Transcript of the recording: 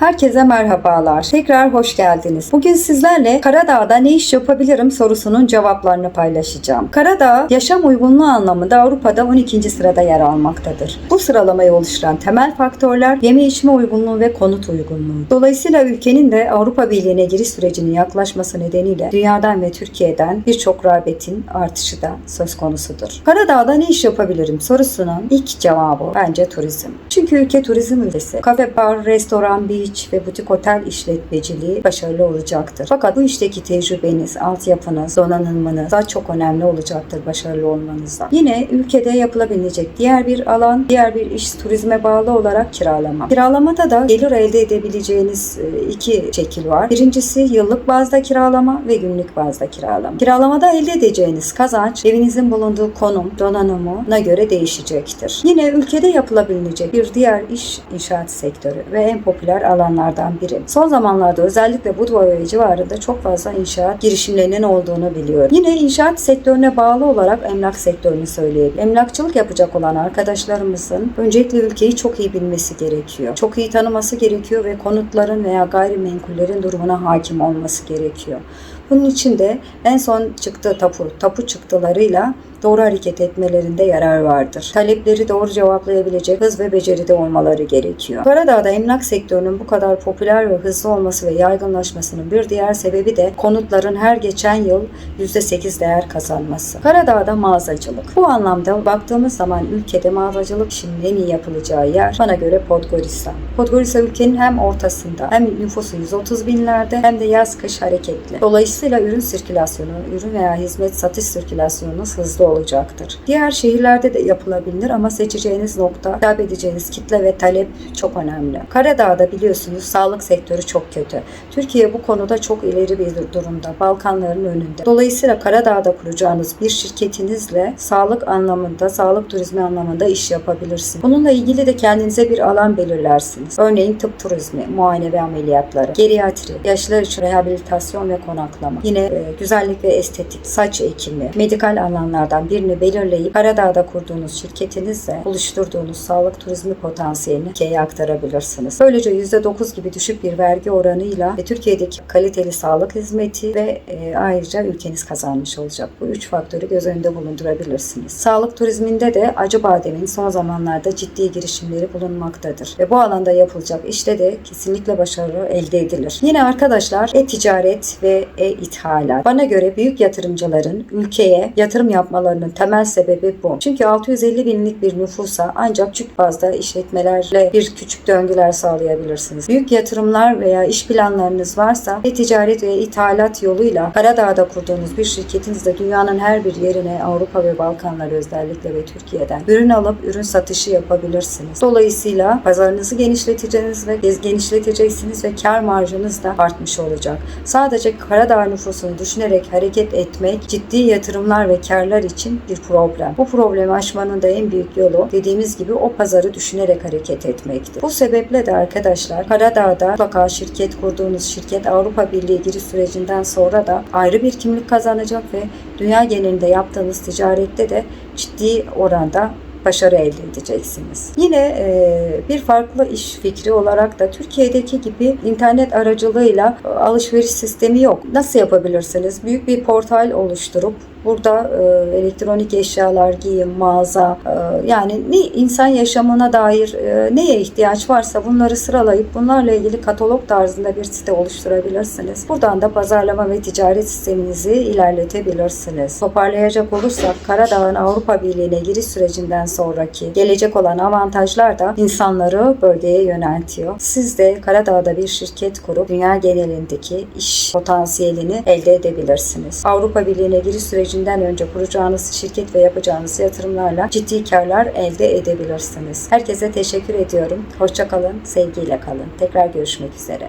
Herkese merhabalar. Tekrar hoş geldiniz. Bugün sizlerle Karadağ'da ne iş yapabilirim sorusunun cevaplarını paylaşacağım. Karadağ, yaşam uygunluğu anlamında Avrupa'da 12. sırada yer almaktadır. Bu sıralamayı oluşturan temel faktörler yeme içme uygunluğu ve konut uygunluğu. Dolayısıyla ülkenin de Avrupa Birliği'ne giriş sürecinin yaklaşması nedeniyle dünyadan ve Türkiye'den birçok rağbetin artışı da söz konusudur. Karadağ'da ne iş yapabilirim sorusunun ilk cevabı bence turizm. Çünkü ülke turizm ülkesi. Kafe, bar, restoran, beach ve butik otel işletmeciliği başarılı olacaktır. Fakat bu işteki tecrübeniz, altyapınız, donanımınız da çok önemli olacaktır başarılı olmanızda. Yine ülkede yapılabilecek diğer bir alan, diğer bir iş turizme bağlı olarak kiralama. Kiralamada da gelir elde edebileceğiniz e, iki şekil var. Birincisi yıllık bazda kiralama ve günlük bazda kiralama. Kiralamada elde edeceğiniz kazanç evinizin bulunduğu konum, donanımına göre değişecektir. Yine ülkede yapılabilecek bir diğer iş inşaat sektörü ve en popüler alanlardan biri. Son zamanlarda özellikle Budva ve civarında çok fazla inşaat girişimlerinin olduğunu biliyorum. Yine inşaat sektörüne bağlı olarak emlak sektörünü söyleyelim. Emlakçılık yapacak olan arkadaşlarımızın öncelikle ülkeyi çok iyi bilmesi gerekiyor. Çok iyi tanıması gerekiyor ve konutların veya gayrimenkullerin durumuna hakim olması gerekiyor. Bunun için de en son çıktığı tapu, tapu çıktılarıyla doğru hareket etmelerinde yarar vardır. Talepleri doğru cevaplayabilecek hız ve beceride olmaları gerekiyor. Karadağ'da emlak sektörünün bu kadar popüler ve hızlı olması ve yaygınlaşmasının bir diğer sebebi de konutların her geçen yıl %8 değer kazanması. Karadağ'da mağazacılık. Bu anlamda baktığımız zaman ülkede mağazacılık işinin en iyi yapılacağı yer bana göre Podgorica. Podgorica ülkenin hem ortasında hem nüfusu 130 binlerde hem de yaz kış hareketli. Dolayısıyla ürün sirkülasyonu, ürün veya hizmet satış sirkülasyonunuz hızlı olacaktır. Diğer şehirlerde de yapılabilir ama seçeceğiniz nokta, hitap edeceğiniz kitle ve talep çok önemli. Karadağ'da biliyorsunuz sağlık sektörü çok kötü. Türkiye bu konuda çok ileri bir durumda. Balkanların önünde. Dolayısıyla Karadağ'da kuracağınız bir şirketinizle sağlık anlamında, sağlık turizmi anlamında iş yapabilirsiniz. Bununla ilgili de kendinize bir alan belirlersiniz. Örneğin tıp turizmi, muayene ve ameliyatları, geriatri, yaşlılar için rehabilitasyon ve konaklama, yine e, güzellik ve estetik, saç ekimi, medikal alanlardan birini belirleyip Karadağ'da kurduğunuz şirketinizle oluşturduğunuz sağlık turizmi potansiyelini ülkeye aktarabilirsiniz. Böylece %9 gibi düşük bir vergi oranıyla ve Türkiye'deki kaliteli sağlık hizmeti ve e, ayrıca ülkeniz kazanmış olacak. Bu üç faktörü göz önünde bulundurabilirsiniz. Sağlık turizminde de Acıbadem'in son zamanlarda ciddi girişimleri bulunmaktadır. Ve bu alanda yapılacak işte de kesinlikle başarı elde edilir. Yine arkadaşlar e-ticaret ve e-ithalat. Bana göre büyük yatırımcıların ülkeye yatırım yapmalarının temel sebebi bu. Çünkü 650 binlik bir nüfusa ancak küçük bazda işletmelerle bir küçük döngüler sağlayabilirsiniz. Büyük yatırımlar veya iş planlarınız varsa e-ticaret ve ithalat yoluyla Karadağ'da kurduğunuz bir şirketinizle dünyanın her bir yerine Avrupa ve Balkanlar özellikle ve Türkiye'den ürün alıp ürün satışı yapabilirsiniz. Dolayısıyla pazarınızı genişleteceğiniz ve genişleteceksiniz ve kar marjınız da artmış olacak. Sadece Karadağ nüfusunu düşünerek hareket etmek ciddi yatırımlar ve karlar için bir problem. Bu problemi aşmanın da en büyük yolu dediğimiz gibi o pazarı düşünerek hareket etmektir. Bu sebeple de arkadaşlar Karadağ'da mutlaka şirket kurduğunuz şirket Avrupa Birliği giriş sürecinden sonra da ayrı bir kimlik kazanacak ve dünya genelinde yaptığınız ticarette de ciddi oranda başarı elde edeceksiniz. Yine e, bir farklı iş fikri olarak da Türkiye'deki gibi internet aracılığıyla e, alışveriş sistemi yok. Nasıl yapabilirsiniz? Büyük bir portal oluşturup Burada e, elektronik eşyalar, giyim, mağaza e, yani ne insan yaşamına dair e, neye ihtiyaç varsa bunları sıralayıp bunlarla ilgili katalog tarzında bir site oluşturabilirsiniz. Buradan da pazarlama ve ticaret sisteminizi ilerletebilirsiniz. Toparlayacak olursak Karadağ'ın Avrupa Birliği'ne giriş sürecinden sonraki gelecek olan avantajlar da insanları bölgeye yöneltiyor. Siz de Karadağ'da bir şirket kurup dünya genelindeki iş potansiyelini elde edebilirsiniz. Avrupa Birliği'ne giriş sürecinden önce kuracağınız şirket ve yapacağınız yatırımlarla ciddi karlar elde edebilirsiniz. Herkese teşekkür ediyorum. Hoşçakalın, sevgiyle kalın. Tekrar görüşmek üzere.